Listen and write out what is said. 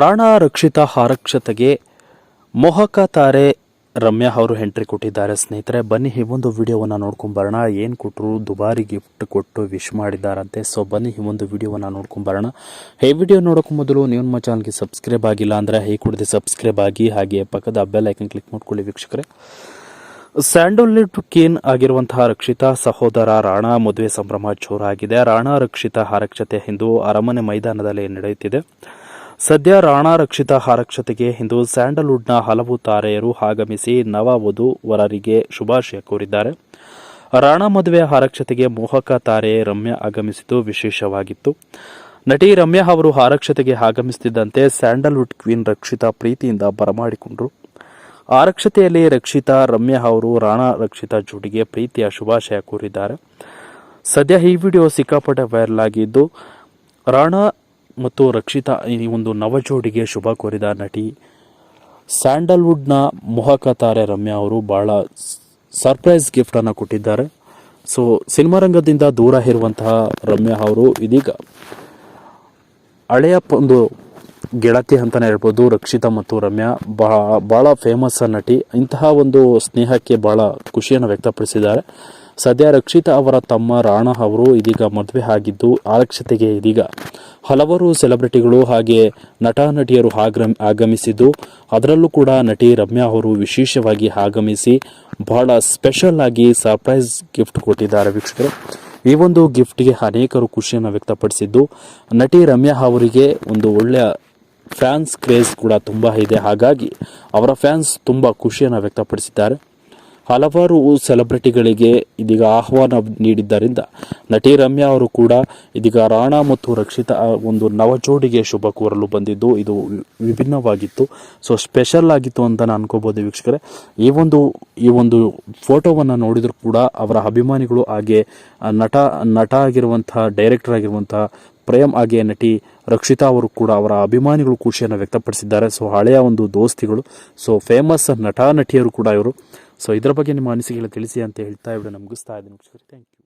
ರಾಣಾ ರಕ್ಷಿತಾ ಆರಕ್ಷತೆಗೆ ಮೋಹಕ ತಾರೆ ರಮ್ಯಾ ಅವರು ಎಂಟ್ರಿ ಕೊಟ್ಟಿದ್ದಾರೆ. ಸ್ನೇಹಿತರೆ, ಬನ್ನಿ, ಈ ಒಂದು ವಿಡಿಯೋವನ್ನು ನೋಡ್ಕೊಂಬರೋಣ ಏನು ಕೊಟ್ಟರು ದುಬಾರಿ ಗಿಫ್ಟ್ ಕೊಟ್ಟು ವಿಶ್ ಮಾಡಿದ್ದಾರಂತೆ. ಸೊ ಬನ್ನಿ, ಈ ಒಂದು ವಿಡಿಯೋವನ್ನು ನೋಡ್ಕೊಂಬರೋಣ ಈ ವಿಡಿಯೋ ನೋಡೋಕ್ಕೂ ಮೊದಲು ನೀವು ನಮ್ಮ ಚಾನಲ್ಗೆ ಸಬ್ಸ್ಕ್ರೈಬ್ ಆಗಿಲ್ಲ ಅಂದರೆ ಹೈ ಕೊಡದೆ ಸಬ್ಸ್ಕ್ರೈಬ್ ಆಗಿ, ಹಾಗೆ ಪಕ್ಕದ ಬೆಲ್ ಐಕನ್ ಕ್ಲಿಕ್ ಮಾಡ್ಕೊಳ್ಳಿ ವೀಕ್ಷಕರೇ. ಸ್ಯಾಂಡಲ್ವುಡ್ ಕೀನ್ ಆಗಿರುವಂತಹ ರಕ್ಷಿತಾ ಸಹೋದರ ರಾಣಾ ಮದುವೆ ಸಂಭ್ರಮ ಜೋರಾಗಿದೆ. ರಾಣಾ ರಕ್ಷಿತಾ ಆರಕ್ಷತೆ ಎಂದು ಅರಮನೆ ಮೈದಾನದಲ್ಲಿ ನಡೆಯುತ್ತಿದೆ. ಸದ್ಯ ರಾಣಾ ರಕ್ಷಿತಾ ಆರಕ್ಷತೆಗೆ ಇಂದು ಸ್ಯಾಂಡಲ್ವುಡ್ನ ಹಲವು ತಾರೆಯರು ಆಗಮಿಸಿ ನವ ವಧು ವರರಿಗೆ ಶುಭಾಶಯ ಕೋರಿದ್ದಾರೆ. ರಾಣಾ ಮದುವೆ ಆರಕ್ಷತೆಗೆ ಮೋಹಕ ತಾರೆ ರಮ್ಯಾ ಆಗಮಿಸಿದ್ದು ವಿಶೇಷವಾಗಿತ್ತು. ನಟಿ ರಮ್ಯಾ ಅವರು ಆರಕ್ಷತೆಗೆ ಆಗಮಿಸುತ್ತಿದ್ದಂತೆ ಸ್ಯಾಂಡಲ್ವುಡ್ ಕ್ವೀನ್ ರಕ್ಷಿತಾ ಪ್ರೀತಿಯಿಂದ ಬರಮಾಡಿಕೊಂಡರು. ಆರಕ್ಷತೆಯಲ್ಲಿ ರಕ್ಷಿತಾ, ರಮ್ಯಾ ಅವರು ರಾಣಾ ರಕ್ಷಿತಾ ಜೋಡಿಗೆ ಪ್ರೀತಿಯ ಶುಭಾಶಯ ಕೋರಿದ್ದಾರೆ. ಸದ್ಯ ಈ ವಿಡಿಯೋ ಸಿಕ್ಕಾಪಟ್ಟೆ ವೈರಲ್ ಆಗಿದ್ದು, ರಾಣಾ ಮತ್ತು ರಕ್ಷಿತಾ ಈ ಒಂದು ನವಜೋಡಿಗೆ ಶುಭ ಕೋರಿದ ನಟಿ ಸ್ಯಾಂಡಲ್ವುಡ್ನ ಮೊಹಕ ತಾರೆ ರಮ್ಯಾ ಅವರು ಬಹಳ ಸರ್ಪ್ರೈಸ್ ಗಿಫ್ಟನ್ನು ಕೊಟ್ಟಿದ್ದಾರೆ. ಸೊ ಸಿನಿಮಾ ರಂಗದಿಂದ ದೂರ ಇರುವಂತಹ ರಮ್ಯಾ ಅವರು ಇದೀಗ ಹಳೆಯ ಒಂದು ಗೆಳತಿ ಅಂತಲೇ ಹೇಳ್ಬೋದು, ರಕ್ಷಿತಾ ಮತ್ತು ರಮ್ಯಾ ಬಹಳ ಭಾಳ ಫೇಮಸ್ ನಟಿ. ಇಂತಹ ಒಂದು ಸ್ನೇಹಕ್ಕೆ ಭಾಳ ಖುಷಿಯನ್ನು ವ್ಯಕ್ತಪಡಿಸಿದ್ದಾರೆ. ಸದ್ಯ ರಕ್ಷಿತಾ ಅವರ ತಮ್ಮ ರಾಣಾ ಅವರು ಇದೀಗ ಮದುವೆ ಆಗಿದ್ದು ಆರಕ್ಷತೆಗೆ ಇದೀಗ. ಹಲವಾರು ಸೆಲೆಬ್ರಿಟಿಗಳು ಹಾಗೆ ನಟ, ನಟಿಯರು ಆಗ್ರಮ್ ಆಗಮಿಸಿದ್ದು, ಅದರಲ್ಲೂ ಕೂಡ ನಟಿ ರಮ್ಯಾ ಅವರು ವಿಶೇಷವಾಗಿ ಆಗಮಿಸಿ ಬಹಳ ಸ್ಪೆಷಲ್ ಆಗಿ ಸರ್ಪ್ರೈಸ್ ಗಿಫ್ಟ್ ಕೊಟ್ಟಿದ್ದಾರೆ ವೀಕ್ಷಕರು. ಈ ಒಂದು ಗಿಫ್ಟ್ಗೆ ಅನೇಕರು ಖುಷಿಯನ್ನು ವ್ಯಕ್ತಪಡಿಸಿದ್ದು, ನಟಿ ರಮ್ಯಾ ಅವರಿಗೆ ಒಂದು ಒಳ್ಳೆಯ ಫ್ಯಾನ್ಸ್ ಕ್ರೇಜ್ ಕೂಡ ತುಂಬ ಇದೆ. ಹಾಗಾಗಿ ಅವರ ಫ್ಯಾನ್ಸ್ ತುಂಬ ಖುಷಿಯನ್ನು ವ್ಯಕ್ತಪಡಿಸಿದ್ದಾರೆ. ಹಲವಾರು ಸೆಲೆಬ್ರಿಟಿಗಳಿಗೆ ಇದೀಗ ಆಹ್ವಾನ ನೀಡಿದ್ದರಿಂದ ನಟಿ ರಮ್ಯಾ ಅವರು ಕೂಡ ಇದೀಗ ರಾಣಾ ಮತ್ತು ರಕ್ಷಿತಾ ಒಂದು ನವಜೋಡಿಗೆ ಶುಭ ಕೋರಲು ಬಂದಿದ್ದು, ಇದು ವಿಭಿನ್ನವಾಗಿತ್ತು. ಸೊ ಸ್ಪೆಷಲ್ ಆಗಿತ್ತು ಅಂತ ನಾನು ಅನ್ಕೋಬೋದು ವೀಕ್ಷಕರೇ. ಈ ಒಂದು ಈ ಒಂದು ಫೋಟೋವನ್ನು ನೋಡಿದರೂ ಕೂಡ ಅವರ ಅಭಿಮಾನಿಗಳು, ಹಾಗೆ ನಟ ನಟ ಆಗಿರುವಂತಹ ಡೈರೆಕ್ಟರ್ ಆಗಿರುವಂತಹ ಪ್ರೇಮ್ ಹಾಗೆ ನಟಿ ರಕ್ಷಿತಾ ಅವರು ಕೂಡ ಅವರ ಅಭಿಮಾನಿಗಳು ಖುಷಿಯನ್ನು ವ್ಯಕ್ತಪಡಿಸಿದ್ದಾರೆ. ಸೊ ಹಳೆಯ ಒಂದು ದೋಸ್ತಿಗಳು ಸೊ ಫೇಮಸ್ ನಟ ನಟಿಯರು ಕೂಡ ಇವರು. ಸೊ ಇದರ ಬಗ್ಗೆ ನಿಮ್ಮ ಅನಿಸಿಕೆಗಳು ತಿಳಿಸಿ ಅಂತ ಹೇಳ್ತಾ ಇವರು ನಮಗಿಸ್ತಾ ಇದ್ದೀನಿ. Thank you